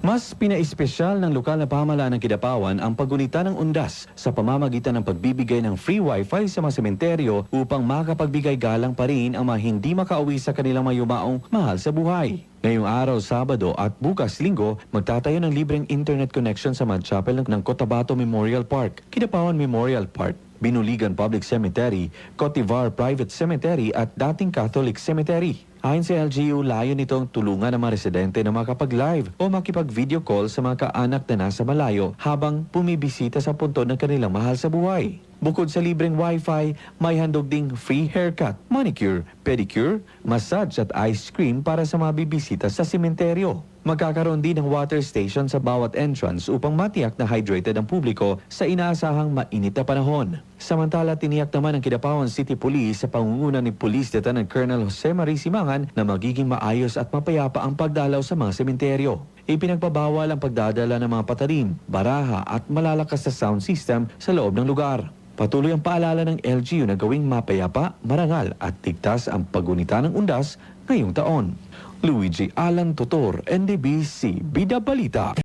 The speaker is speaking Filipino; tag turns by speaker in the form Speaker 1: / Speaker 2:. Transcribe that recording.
Speaker 1: Mas pinaespesyal ng lokal na pamahalaan ng Kidapawan ang paggunita ng undas sa pamamagitan ng pagbibigay ng free wifi sa mga sementeryo upang makapagbigay galang pa rin ang mga hindi makauwi sa kanilang mayumaong mahal sa buhay. Ngayong araw, Sabado at bukas Linggo, magtatayo ng libreng internet connection sa Mount Chapel ng Cotabato Memorial Park, Kidapawan Memorial Park, Binuligan Public Cemetery, Cotivar Private Cemetery at dating Catholic Cemetery. Ayon sa LGU, layo nitong tulungan ang mga residente na makapag-live o makipag-video call sa mga kaanak na nasa malayo habang pumibisita sa punto ng kanilang mahal sa buhay. Bukod sa libreng wifi, may handog ding free haircut, manicure, pedicure, massage at ice cream para sa mga bibisita sa simenteryo. Magkakaroon din ng water station sa bawat entrance upang matiyak na hydrated ang publiko sa inaasahang mainit na panahon. Samantala, tiniyak naman ng Kidapawan City Police sa pangunguna ni Police Lieutenant Colonel Jose Marie Simangan na magiging maayos at mapayapa ang pagdalaw sa mga sementeryo. Ipinagbabawal ang pagdadala ng mga patalim, baraha at malalakas na sound system sa loob ng lugar. Patuloy ang paalala ng LGU na gawing mapayapa, marangal at tigtas ang paggunita ng undas ngayong taon. Luigi Alan Totor, NDBC, Bida Balita.